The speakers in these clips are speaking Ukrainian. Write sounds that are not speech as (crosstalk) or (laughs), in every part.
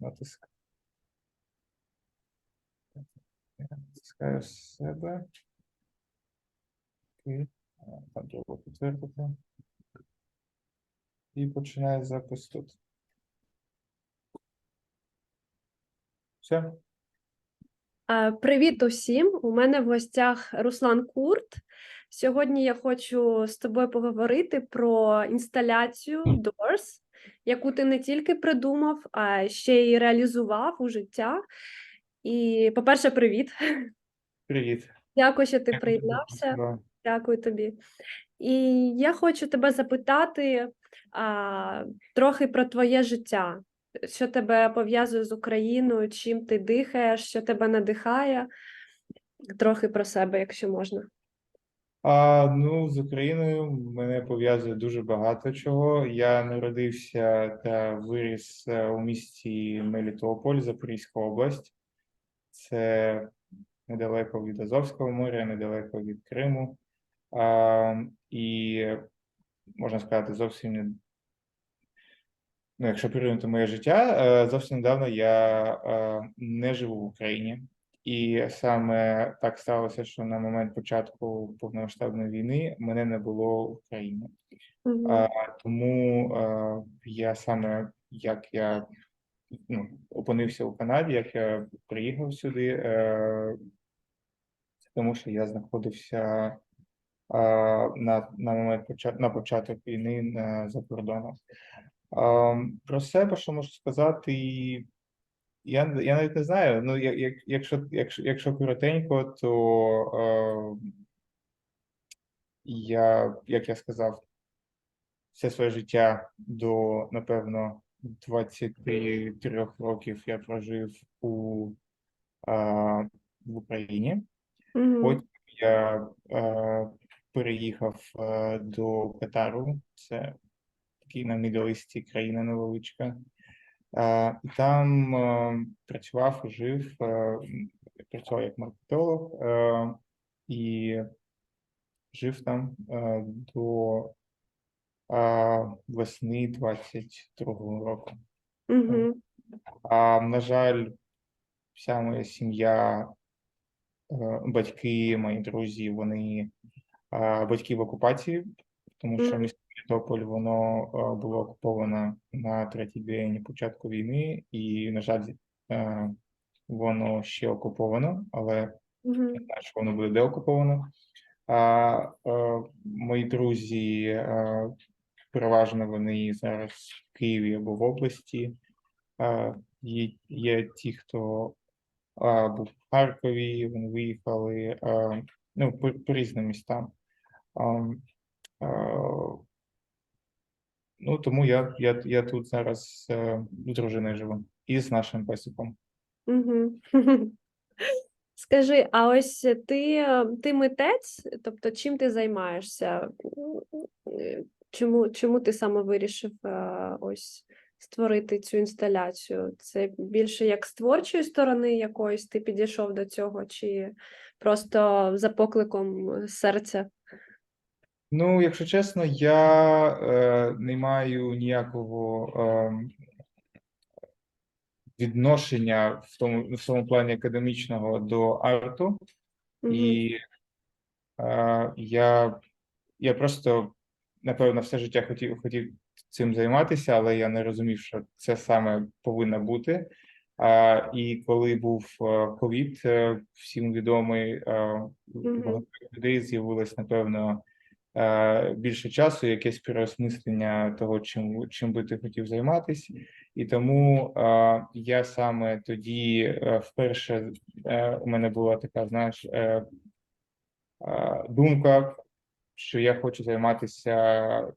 натискаю. Я Натискаю себе. Окей. Там треба підтвердити. І починаю запис тут. Все. Е, Привіт усім! У мене в гостях Руслан Курт. Сьогодні я хочу з тобою поговорити про інсталяцію Doors, яку ти не тільки придумав, а ще й реалізував у життя. І, по-перше, привіт. Привіт. Дякую, що ти приєднався. Да. Дякую тобі. І я хочу тебе запитати а, трохи про твоє життя. Що тебе пов'язує з Україною, чим ти дихаєш, що тебе надихає? Трохи про себе, якщо можна. А, ну, з Україною мене пов'язує дуже багато чого. Я народився та виріс е, у місті Мелітополь, Запорізька область. Це недалеко від Азовського моря, недалеко від Криму. А, і можна сказати, зовсім не. Ну, якщо порівняти моє життя, е, зовсім недавно я е, не живу в Україні. І саме так сталося, що на момент початку повномасштабної війни мене не було в Україні. Мгм. А, тому е, я саме як я ну, опинився у Канаді, як я приїхав сюди, е, це тому що я знаходився е, на, на момент почат, на початок війни на, за кордоном. Е, про себе, що можу сказати, я, я навіть не знаю. Ну, як, як, якщо, якщо, якщо коротенько, то е, я, як я сказав, все своє життя до, напевно, 23 років я прожив у, е, в Україні. Мгм. Потім я е, переїхав е, до Катару, це такий на Мідл-Істі країна невеличка. І там е, працював жив, е, працював як маркетолог е, і жив там до весни 22-го року. А на жаль, вся моя сім'я, батьки, мої друзі, вони батьки в окупації, тому що місто Мелітополь воно е, було окуповано на третій день початку війни, і, на жаль, е, воно ще окуповано, але Мгм. не знаю, що воно буде деокуповано. А е, мої друзі, переважно вони зараз в Києві або в області. Є, є ті, хто а, був в Харкові, вони виїхали ну, по, по різним містам. Ну, тому я, я, я тут зараз е, з дружиною живу і з нашим песиком. (laughs) Скажи, а ось ти, ти митець, тобто чим ти займаєшся? Чому, чому ти саме вирішив е, ось створити цю інсталяцію? Це більше як з творчої сторони якоїсь ти підійшов до цього, чи просто за покликом серця? Ну, якщо чесно, я е, не маю ніякого е, відношення в тому, в тому плані академічного до арту, Мгм. і е, я, я просто, напевно, все життя хотів, хотів цим займатися, але я не розумів, що це саме повинно бути. А, і коли був е, ковід, е, всім відомий, е, багато людей з'явилось, напевно, більше часу, якесь переосмислення того, чим, чим би ти хотів займатися. І тому е, я саме тоді е, вперше е, у мене була така, знаєш, е, е, думка, що я хочу займатися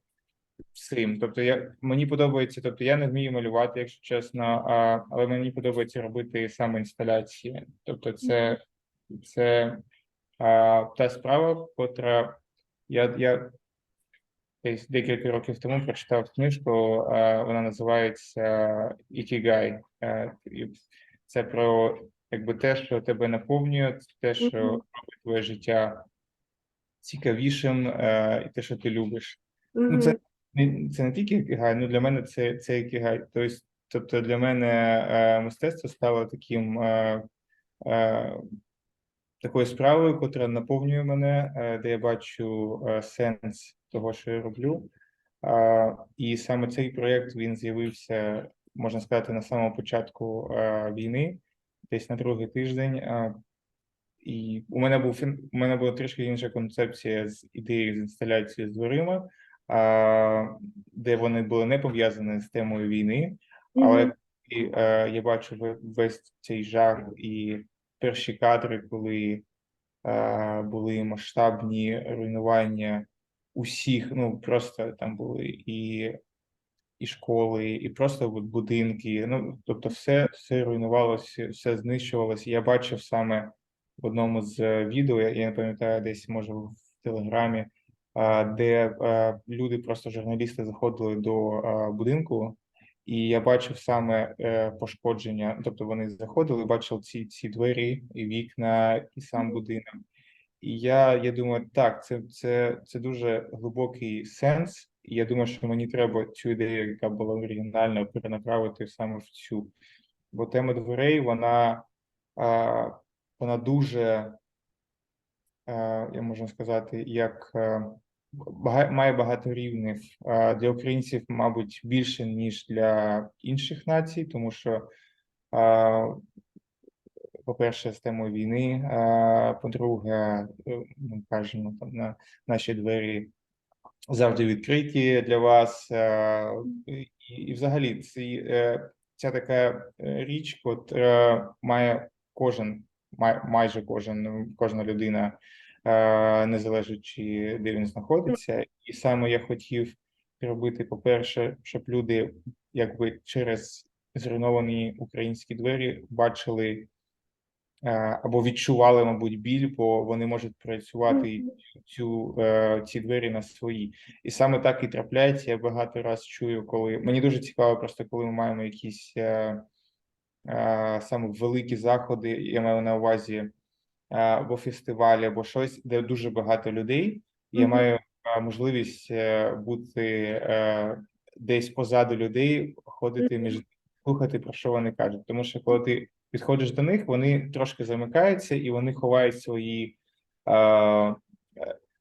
цим. Тобто, я мені подобається, тобто я не вмію малювати, якщо чесно, а, але мені подобається робити саме інсталяції. Тобто, це, це а, та справа, котра я, я десь декілька років тому прочитав книжку, а, вона називається Ікігай. А, Це про якби те, що тебе наповнює, те, що робить твоє життя цікавішим, е, і те, що ти любиш. Ну, це не це не тільки ікігай, ну для мене це це ікігай. Тобто, Тобто для мене е, мистецтво стало таким е, е, такою справою, котра наповнює мене, е, де я бачу е, сенс того, що я роблю. І саме цей проєкт він з'явився, можна сказати, на самому початку е, війни, десь на другий тиждень. І у мене був у мене була трішки інша концепція з ідеєю з інсталяцією з дверима, а, де вони були не пов'язані з темою війни, але і, е, я бачу весь цей жах і перші кадри, коли е, були масштабні руйнування усіх, ну просто там були і, і школи, і просто будинки. Ну тобто, все, все руйнувалося, все знищувалося. Я бачив саме в одному з е, відео, я, не пам'ятаю, десь може в Телеграмі, де е, люди, просто журналісти, заходили до е, будинку. І я бачив саме е, пошкодження. Тобто вони заходили, бачив ці, ці двері і вікна, і сам будинок. І я, я думаю, так, це, це, це дуже глибокий сенс. І я думаю, що мені треба цю ідею, яка була оригінальна, перенаправити саме в цю. Бо тема дверей, вона, а, вона дуже, а, я можу сказати, як е, бага- має багато рівнів. Для українців, мабуть, більше, ніж для інших націй, тому що по-перше, з темою війни, по-друге, е, ми кажемо там на наші двері завжди відкриті для вас. І, і взагалі, ці, е, ця така річ, котра має кожен, май, майже кожен, кожна людина, не залежачи, де він знаходиться. І саме я хотів зробити, по-перше, щоб люди якби через зруйновані українські двері бачили або відчували, мабуть, біль, бо вони можуть працювати цю е, ці двері на свої. І саме так і трапляється. Я багато раз чую, коли мені дуже цікаво, просто коли ми маємо якісь е, саме великі заходи, я маю на увазі або фестивалі, або щось, де дуже багато людей. Я Мгм. маю е, можливість е, бути е, десь позаду людей, ходити між слухати, про що вони кажуть. Тому що коли ти підходиш до них, вони трошки замикаються і вони ховають свої е, е,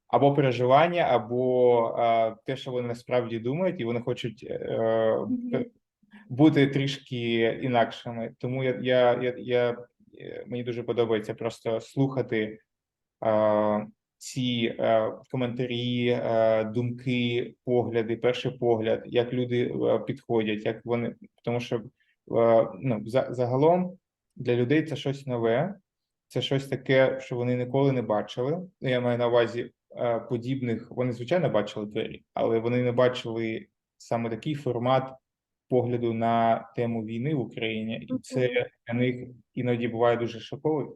або переживання, або е, те, що вони насправді думають, і вони хочуть е, бути трішки інакшими. Тому я, я, я, я е, мені дуже подобається просто слухати е, ці е, коментарі, е, думки, погляди, перший погляд, як люди е, підходять, як вони, тому що е, ну, за, загалом для людей це щось нове, це щось таке, що вони ніколи не бачили. Ну, Я маю на увазі е, подібних. Вони звичайно бачили двері, але вони не бачили саме такий формат погляду на тему війни в Україні, і це для них іноді буває дуже шоковим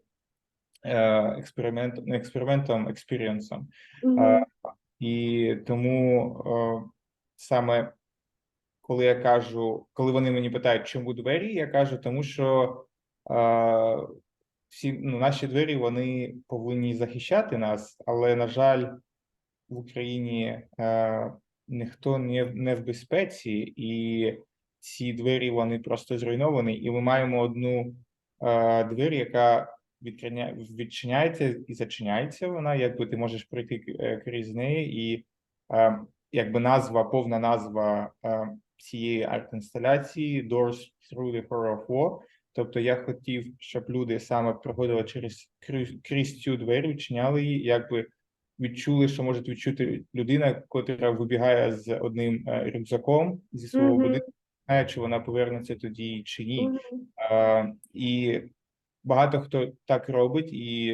е, експериментом, не експериментом, експірієнсом. Мгм. І тому е, саме коли я кажу, коли вони мені питають, чому двері, я кажу, тому що е, всі ну, наші двері вони повинні захищати нас, але на жаль, в Україні е, ніхто не, не в безпеці, і ці двері вони просто зруйновані. І ми маємо одну е, двері, яка відкриня... відчиняється і зачиняється. Вона, якби ти можеш пройти е, крізь неї, і е, якби назва, повна назва е, цієї арт-інсталяції Doors Through the Horror of War. Тобто я хотів, щоб люди саме проходили через крізь, цю двері, відчиняли її, якби відчули, що може відчути людина, котра вибігає з одним е, рюкзаком зі свого Мгм. будинку, знає, чи вона повернеться тоді чи ні. Е, і багато хто так робить, і,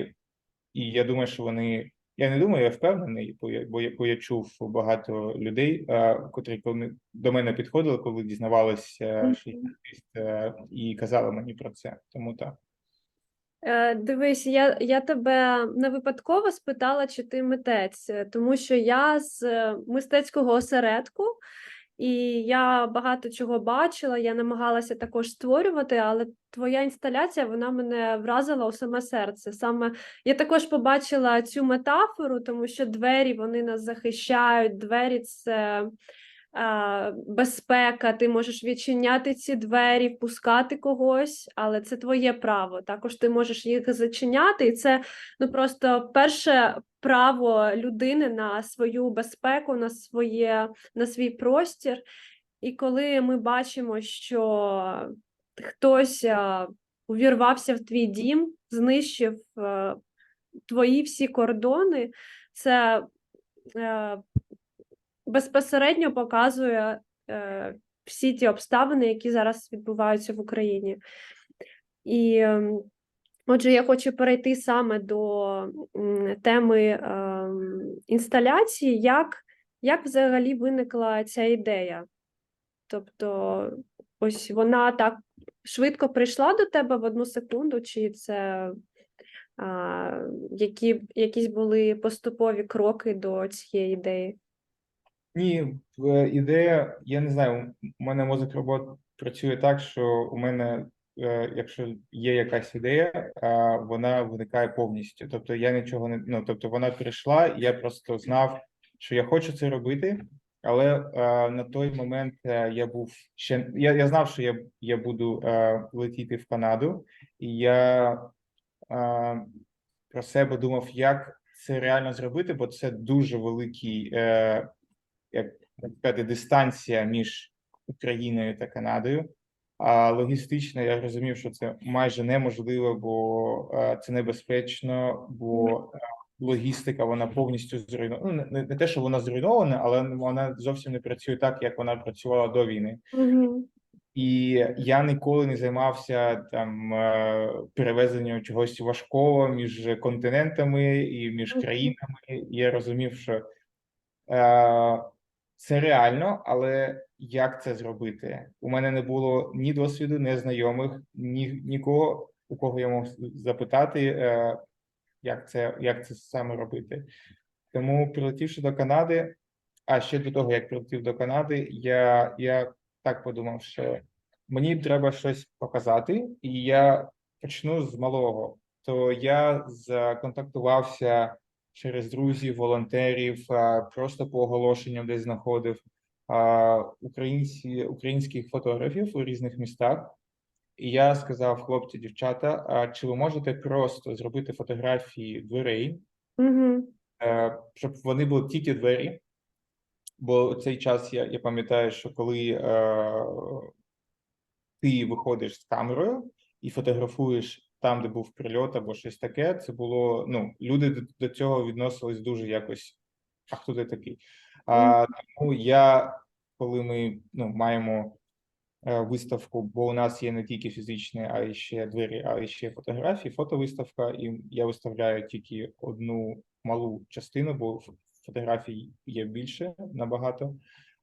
і я думаю, що вони. Я не думаю, я впевнений, бо я, бо я, бо я чув багато людей, е, котрі коли до мене підходили, коли дізнавалися, що я артист, і казали мені про це. Тому так. Е, Дивись, я, я тебе не випадково спитала, чи ти митець, тому що я з е, мистецького осередку, і я багато чого бачила, я намагалася також створювати, але твоя інсталяція вона мене вразила у саме серце. Саме я також побачила цю метафору, тому що двері вони нас захищають, двері це безпека, ти можеш відчиняти ці двері, впускати когось, але це твоє право. Також ти можеш їх зачиняти, і це ну просто перше право людини на свою безпеку, на своє на свій простір. І коли ми бачимо, що хтось увірвався в твій дім, знищив е, твої всі кордони, це е, безпосередньо показує е, всі ті обставини, які зараз відбуваються в Україні. І ем, отже, я хочу перейти саме до теми ем, інсталяції, як, як взагалі виникла ця ідея? Тобто, ось вона так швидко прийшла до тебе в одну секунду, чи це а, які, якісь були поступові кроки до цієї ідеї? Ні, е, ідея, я не знаю, у мене мозок робот працює так, що у мене, е, якщо є якась ідея, вона виникає повністю. Тобто я нічого не ну, тобто вона прийшла, і я просто знав, що я хочу це робити, але е, на той момент е, я був ще я, я знав, що я, я буду е, летіти в Канаду, і я е, про себе думав, як це реально зробити, бо це дуже великий. Як сказати, дистанція між Україною та Канадою. А логістично я розумів, що це майже неможливо, бо е, це небезпечно, бо е, логістика вона повністю зруйнована. Ну, не, не те, що вона зруйнована, але вона зовсім не працює так, як вона працювала до війни. Угу. І я ніколи не займався там е, перевезенням чогось важкого між континентами і між країнами. І я розумів, що це реально, але як це зробити? У мене не було ні досвіду, ні знайомих, ні нікого, у кого я мог запитати, е, як це, як це саме робити. Тому, прилетівши до Канади, а ще до того, як прилетів до Канади, я, я так подумав, що мені треба щось показати, і я почну з малого. То я законтактувався через друзів, волонтерів, просто по оголошенням десь знаходив українці, українських фотографів у різних містах. І я сказав, хлопці, дівчата, а чи ви можете просто зробити фотографії дверей, Угу. е, щоб вони були тільки двері? Бо у цей час я, я пам'ятаю, що коли е, ти виходиш з камерою і фотографуєш там, де був прильот або щось таке, це було ну люди до, цього відносились дуже якось. А хто ти такий? А, тому я, коли ми ну, маємо е, виставку, бо у нас є не тільки фізичні, а й ще двері, а й ще фотографії, фотовиставка, і я виставляю тільки одну малу частину, бо фотографій є більше набагато.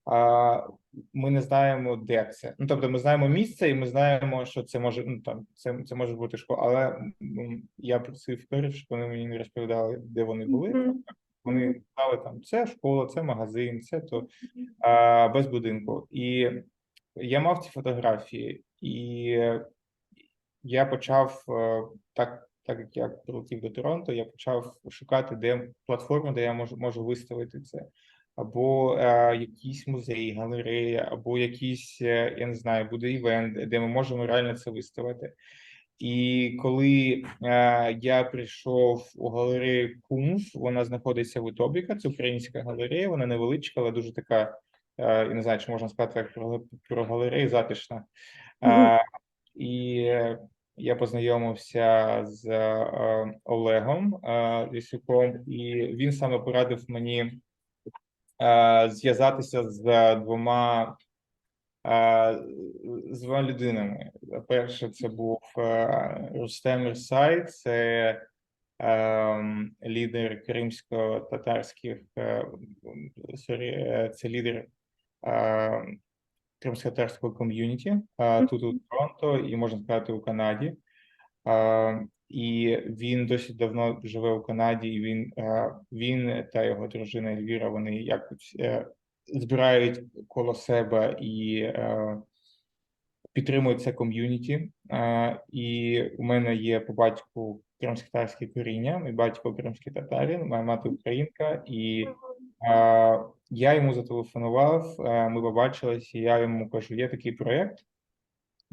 А ми не знаємо, де це. Ну тобто, ми знаємо місце, і ми знаємо, що це може ну там це, це може бути школа. Але я просив перед, щоб вони мені не розповідали, де вони були. Вони сказали там це школа, це магазин, це то а, без будинку. І я мав ці фотографії, і я почав е, так, так як я прилетів до Торонто, я почав шукати, де платформу, де я можу, можу виставити це. Або е, якийсь музей, галерея, або якийсь, е, я не знаю, буде івент, де ми можемо реально це виставити. І коли е, я прийшов у галерею Кумф, вона знаходиться в Утобіка, це українська галерея, вона невеличка, але дуже така, е, я не знаю, чи можна сказати про, про галерею, затишна. Е, і я познайомився з е, Олегом е, Лісюком, і він саме порадив мені зв'язатися з двома е, з двома людинами. Перше, це був е, Рустем Ірсай, це е, лідер кримсько-татарських, е, сорі, е, це лідер е, кримсько-татарського ком'юніті е, тут у Торонто і можна сказати у Канаді. І він досить давно живе у Канаді, і він, е, він та його дружина Ельвіра, вони якось е, збирають коло себе і е, підтримують це ком'юніті. І у мене є по батьку кримсько-татарське коріння, мій батько кримський татарин, моя мати українка, і я йому зателефонував, ми побачились, і я йому кажу: є такий проєкт.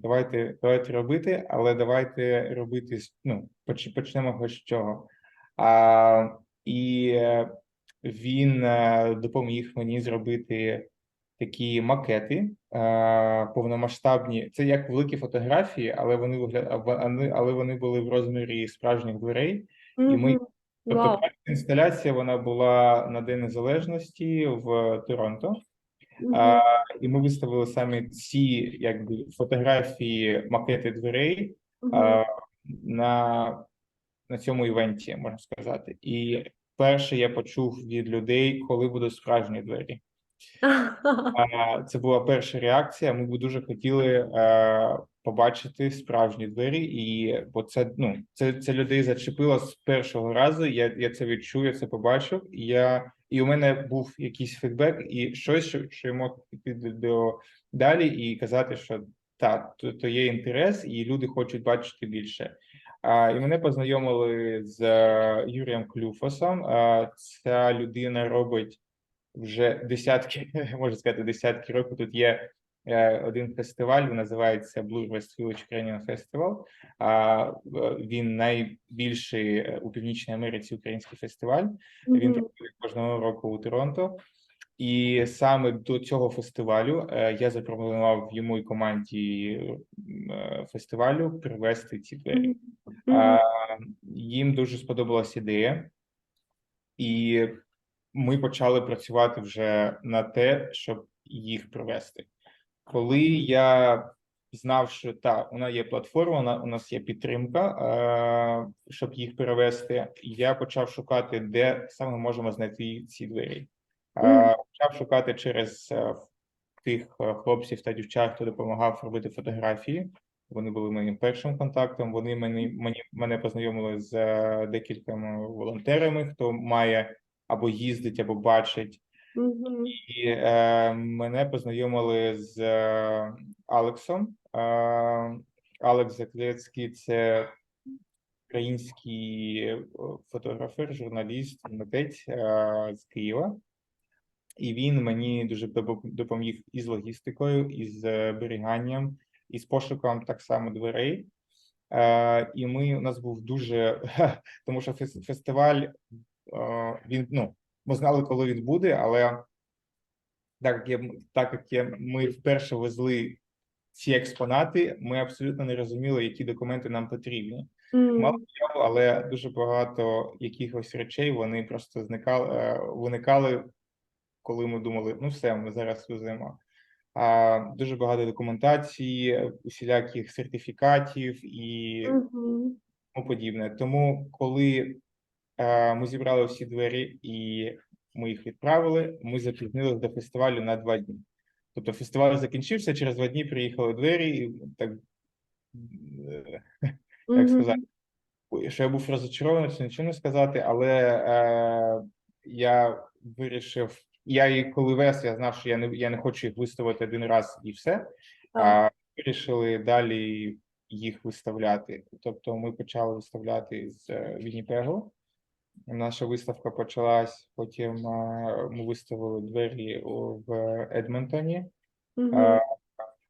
Давайте, давайте робити, але давайте робити ну, почнемо хоч з чого. А, і е, він е, допоміг мені зробити такі макети е, повномасштабні. Це як великі фотографії, але вони вигляд, але вони були в розмірі справжніх дверей. і ми- Тобто перша інсталяція вона була на День Незалежності в Торонто. А, і ми виставили саме ці якби фотографії, макети дверей а, на, на цьому івенті, можна сказати. І перше я почув від людей, коли будуть справжні двері. А, Це була перша реакція. Ми б дуже хотіли е, побачити справжні двері, і бо це ну це, це людей зачепило з першого разу. Я, я це відчув, я це побачив. І я і у мене був якийсь фідбек, і щось, що, я мог піти до, далі і казати, що так, то, то є інтерес, і люди хочуть бачити більше. А, і мене познайомили з е, Юрієм Клюфосом. А, ця людина робить вже десятки, (laughs) можна сказати, десятки років. Тут є один фестиваль, називається Blue West Village Ukrainian Festival. А е, він найбільший е, у Північній Америці український фестиваль. Він проходить кожного року у Торонто. І саме до цього фестивалю е, я запропонував йому і команді е, фестивалю привезти ці двері. Їм дуже сподобалась ідея, і ми почали працювати вже на те, щоб їх привести. Коли я знав, що так, у нас є платформа, у нас є підтримка, щоб їх перевести, я почав шукати, де саме можемо знайти ці двері. Почав шукати через е, тих е, хлопців та дівчат, хто допомагав робити фотографії. Вони були моїм першим контактом. Вони мені, мені мене познайомили з е, декількома волонтерами, хто має або їздить, або бачить. Мгм. І е, мене познайомили з е, Алексом. Е, Алекс Заклецький це український е, фотографер, журналіст, митець е, з Києва. І він мені дуже допоміг і з логістикою, і з е, зберіганням, і з пошуком так само дверей. Е, і ми у нас був дуже (laughs) тому, що фестиваль е, він ну ми знали, коли він буде, але так як так як ми вперше везли ці експонати, ми абсолютно не розуміли, які документи нам потрібні. Мгм. Мало цього, але дуже багато якихось речей вони просто зникали, е, виникали, коли ми думали, ну все, ми зараз веземо. А дуже багато документації, усіляких сертифікатів і тому подібне. Тому, коли ми зібрали всі двері і ми їх відправили, ми запізнилися до фестивалю на два дні. Тобто фестиваль закінчився, через два дні приїхали двері, і так е, (laughs) як Мгм. сказати, що я був розочарований, це нічого не сказати, але е, я вирішив, я їх коли вез, я знав, що я не я не хочу їх виставити один раз і все. А вирішили далі їх виставляти. Тобто, ми почали виставляти з е, Вінніпегу. Наша виставка почалась. Потім е, ми виставили двері в Едмонтоні. Мгм. Е,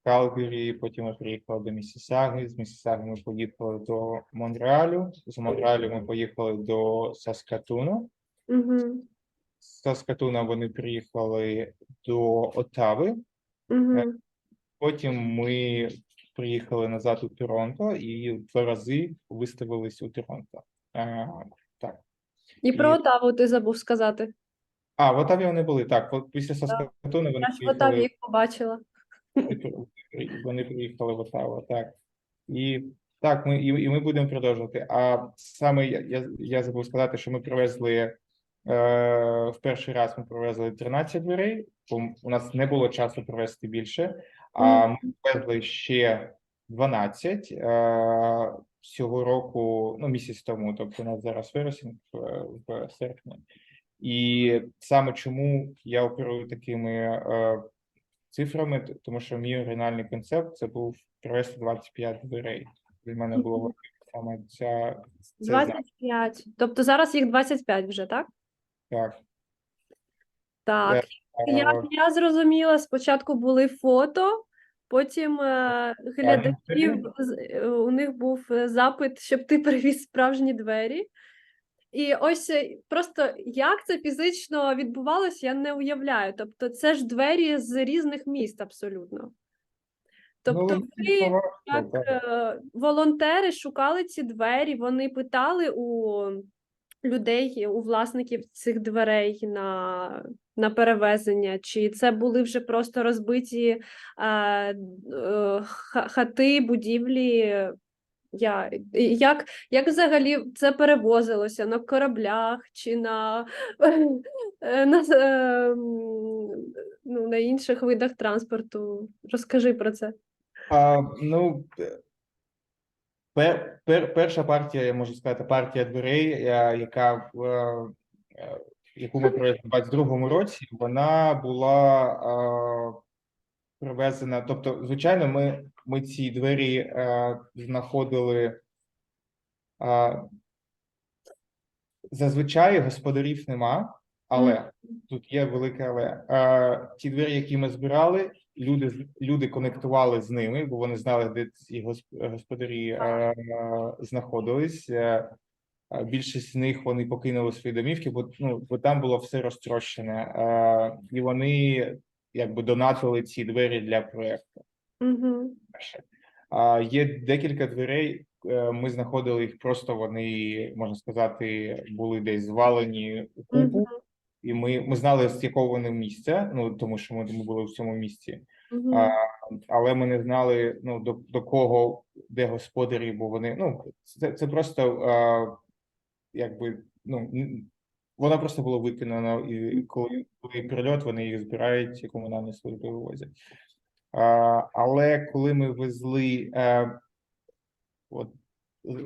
Калгарі, потім ми приїхали до Місісаги. З Місісаги ми поїхали до Монреалю. З Монреалю ми поїхали до Саскатуну. Мгм. З Саскатуна вони приїхали до Оттави. Мгм. Потім ми приїхали назад у Торонто і два рази виставились у Торонто. І про і- Отаву ти забув сказати. А, в Оттаві вони були. Так, після Саскатуна вони Я ж в Отаві приїхали. їх побачила. Вони приїхали в Оттаву, так. І так, ми і, і ми будемо продовжувати. А саме я, я, я забув сказати, що ми привезли е, в перший раз ми привезли 13 дверей, бо у нас не було часу привезти більше. А ми привезли ще 12 е, цього року, ну місяць тому, тобто у нас зараз вересень в, в серпні. І саме чому я оперую такими е, цифрами, тому що мій оригінальний концепт це був привезти 25 дверей. Для мене було саме ця знак. 25. Тобто зараз їх 25 вже, так? Так. Так, я, Е, я зрозуміла, спочатку були фото, потім е, глядачів, е, у них був е, запит, щоб ти (laughs) привіз справжні двері. І ось просто як це фізично відбувалося, я не уявляю. Тобто, це ж двері з різних міст абсолютно. Тобто, ну, ви як так. волонтери шукали ці двері, вони питали у людей, у власників цих дверей на, на перевезення, чи це були вже просто розбиті е, е, хати, будівлі. Я, як, як взагалі це перевозилося на кораблях чи на, е, на, е, ну, на інших видах транспорту? Розкажи про це. А, ну, е, пер, пер, перша партія, я можу сказати, партія дверей, е, яка е, е, яку ми провели в 22-му році, вона була привезена. Тобто, звичайно, ми, ми ці двері знаходили. Зазвичай господарів нема, але тут є велике але. Ті двері, які ми збирали, люди люди конектували з ними, бо вони знали, де ці гос- господарі е, знаходились. Е, е, більшість з них вони покинули свої домівки, бо ну бо там було все розтрощене, е, і вони якби донатили ці двері для проекту. Угу. А є декілька дверей. е, Ми знаходили їх просто. Вони можна сказати, були десь звалені у купу, і ми, ми знали з якого вони місця. Ну тому що ми, ми були в цьому місці. Угу. А, але ми не знали ну до, до кого, де господарі, бо вони ну це, це просто а, якби ну вона просто була виконана, і коли, коли прильот, вони їх збирають і комунальні служби вивозять. А, але коли ми везли е, от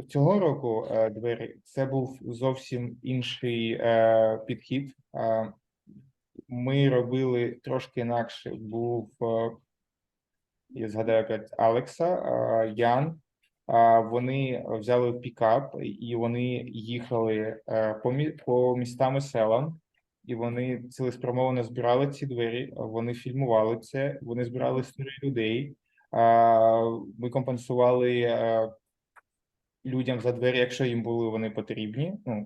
цього року е, двері, це був зовсім інший е, підхід. Е, ми робили трошки інакше. Був я згадаю опять Алекса, Ян. Вони взяли пікап і вони їхали по, мі- по містам і селам, і вони цілеспрямовано збирали ці двері. Вони фільмували це. Вони збирали історії людей. Ми компенсували людям за двері, якщо їм були вони потрібні. Ну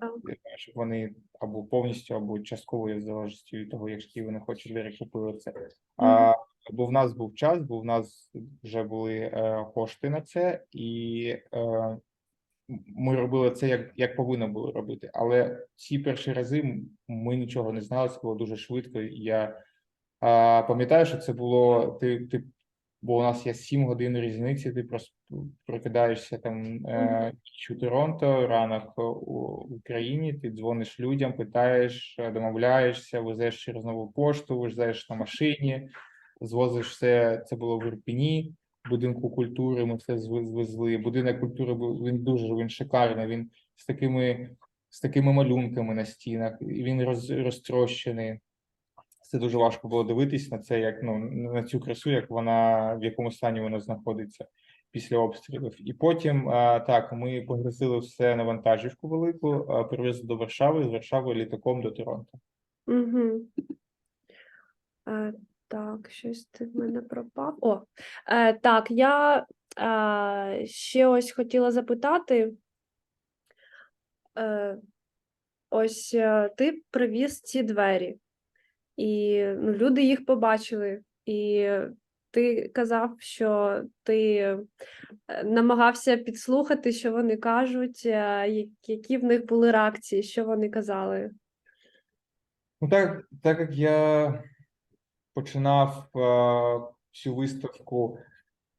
щоб вони або повністю, або частково, в залежності від того, які вони хочуть двері купили це. А, бо в нас був час, бо в нас вже були е, кошти на це, і е, ми робили це як, як повинно було робити. Але ці перші рази ми нічого не знали, це було дуже швидко. Я а, пам'ятаю, що це було ти, ти, бо у нас є 7 годин різниці. Ти просто прокидаєшся там е, у Торонто, ранок у Україні. Ти дзвониш людям, питаєш, домовляєшся, везеш через нову пошту, везеш на машині, звозиш все. Це було в Ірпіні, будинку культури. Ми все звезли. Будинок культури був він дуже він шикарний. Він з такими з такими малюнками на стінах. і Він роз, розтрощений. Це дуже важко було дивитись на це, як ну на цю красу, як вона в якому стані вона знаходиться після обстрілів. І потім так ми погрузили все на вантажівку велику, привезли до Варшави, з Варшави літаком до Торонто. Угу. Е, так, щось ти в мене пропав. О, е, так, я е, ще ось хотіла запитати. Е, ось е, ти привіз ці двері, і ну, люди їх побачили, і ти казав, що ти е, намагався підслухати, що вони кажуть, е, які в них були реакції, що вони казали. Ну так, так як я починав а, цю виставку,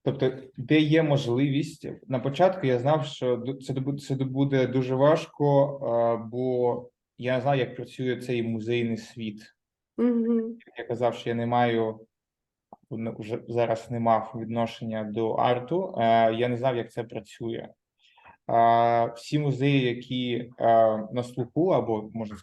тобто, де є можливість, на початку я знав, що це буде, це буде дуже важко, бо я знаю, як працює цей музейний світ. Угу. я казав, що я не маю вже зараз не мав відношення до арту. е, Я не знав, як це працює. Е, Всі музеї, які е, на слуху, або можна